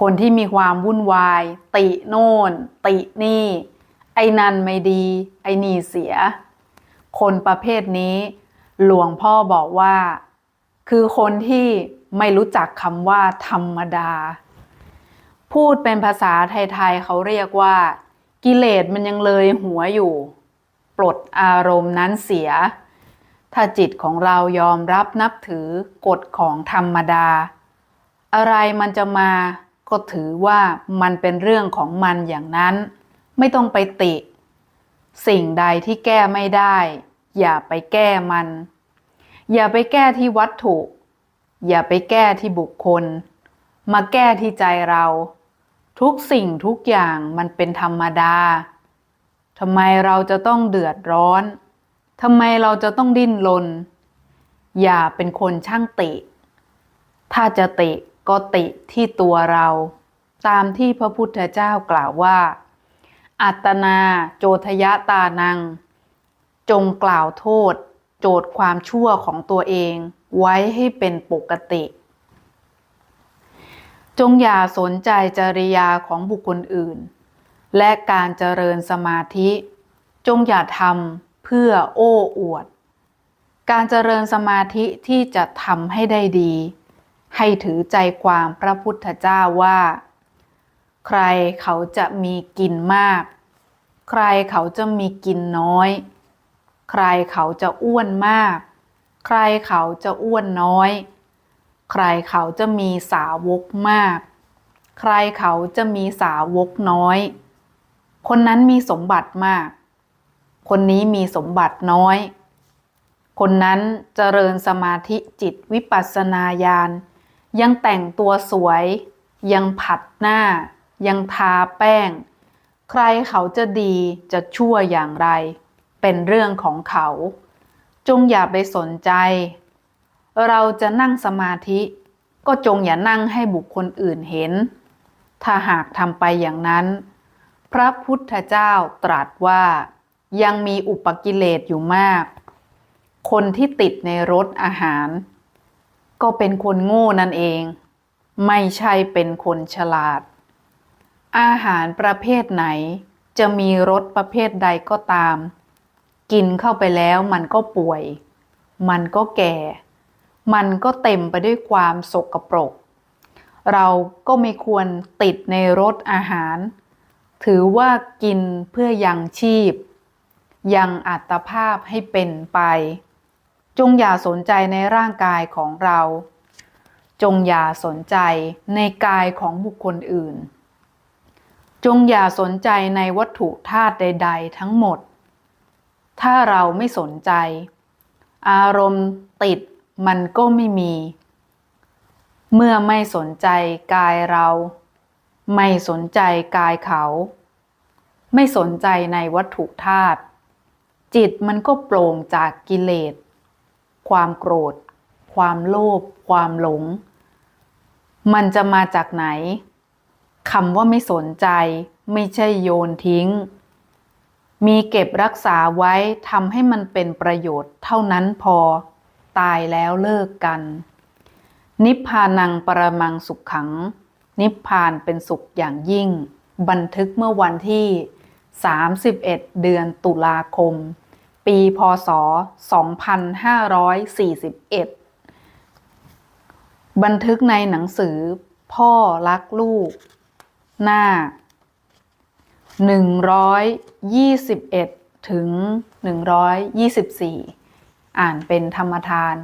คนที่มีความวุ่นวาย ติโน่น ตินี่ ไอ้นันไม่ดี ไอ้นี่เสีย คนประเภทนี้ หลวงพ่อบอกว่า คือคนที่ไม่รู้จักคำว่าธรรมดา พูดเป็นภาษาไทยๆเขาเรียกว่า กิเลสมันยังเลยหัวอยู่ ปลดอารมณ์นั้นเสีย ถ้าจิตของเรายอมรับนับถือกฎของธรรมดา อะไรมันจะมา ก็ถือว่ามันเป็นเรื่องของมันอย่างนั้น ไม่ต้องไปติ สิ่งใดที่แก้ไม่ได้ อย่าไปแก้มัน อย่าไปแก้ที่วัตถุ อย่าไปแก้ที่บุคคล มาแก้ที่ใจเรา ทุกสิ่งทุกอย่างมันเป็นธรรมดาทำไมเราจะต้องเดือดร้อนทำไมเราจะต้องดิ้นรนอย่าเป็นคนช่างติ ถ้าจะติ ก็ติที่ตัวเรา ตามที่พระพุทธเจ้ากล่าวว่า อัตนาโจทยตานัง จงกล่าวโทษ โจทย์ความชั่วของตัวเอง ไว้ให้เป็นปกติ จงอย่าสนใจจริยาของบุคคลอื่น และการเจริญสมาธิ จงอย่าทำเพื่อโอ้อวด การเจริญสมาธิที่จะทำให้ได้ดี ให้ถือใจความพระพุทธเจ้าว่า ใครเขาจะมีกินมาก ใครเขาจะมีกินน้อย ใครเขาจะอ้วนมาก ใครเขาจะอ้วนน้อย ใครเขาจะมีสาวกมาก ใครเขาจะมีสาวกน้อย คนนั้นมีสมบัติมาก คนนี้มีสมบัติน้อยคนนั้นเจริญสมาธิจิตวิปัสสนาญาณ ยังแต่งตัวสวย ยังผัดหน้า ยังทาแป้ง ใครเขาจะดีจะชั่วอย่างไร เป็นเรื่องของเขา จงอย่าไปสนใจ เราจะนั่งสมาธิ ก็จงอย่านั่งให้บุคคลอื่นเห็น ถ้าหากทำไปอย่างนั้น พระพุทธเจ้าตรัสว่า ยังมีอุปกิเลสอยู่มาก คนที่ติดในรสอาหาร ก็เป็นคนโง่นั่นเอง ไม่ใช่เป็นคนฉลาด อาหารประเภทไหน จะมีรสประเภทใดก็ตาม กินเข้าไปแล้วมันก็ป่วย มันก็แก่ มันก็เต็มไปด้วยความสกปรก เราก็ไม่ควรติดในรสอาหาร ถือว่ากินเพื่อยังชีพ ยังอัตภาพให้เป็นไป จงอย่าสนใจในร่างกายของเรา จงอย่าสนใจในกายของบุคคลอื่น จงอย่าสนใจในวัตถุธาตุใด ๆ ทั้งหมด ถ้าเราไม่สนใจ อารมณ์ติดมันก็ไม่มี เมื่อไม่สนใจกายเรา ไม่สนใจกายเขา ไม่สนใจในวัตถุธาตุจิตมันก็โปร่งจากกิเลส ความโกรธ ความโลภความหลง มันจะมาจากไหนคำว่าไม่สนใจ ไม่ใช่โยนทิ้ง มีเก็บรักษาไว้ทำให้มันเป็นประโยชน์เท่านั้นพอ ตายแล้วเลิกกัน นิพพานังปรมังสุขขัง นิพพานเป็นสุขอย่างยิ่ง บันทึกเมื่อวันที่ 31 เดือนตุลาคม ปีพศ 2541 บันทึกในหนังสือพ่อรักลูก หน้า 121 ถึง 124 อ่านเป็นธรรมทาน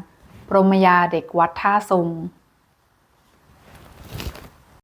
ปรมยาเด็กวัดท่าซุง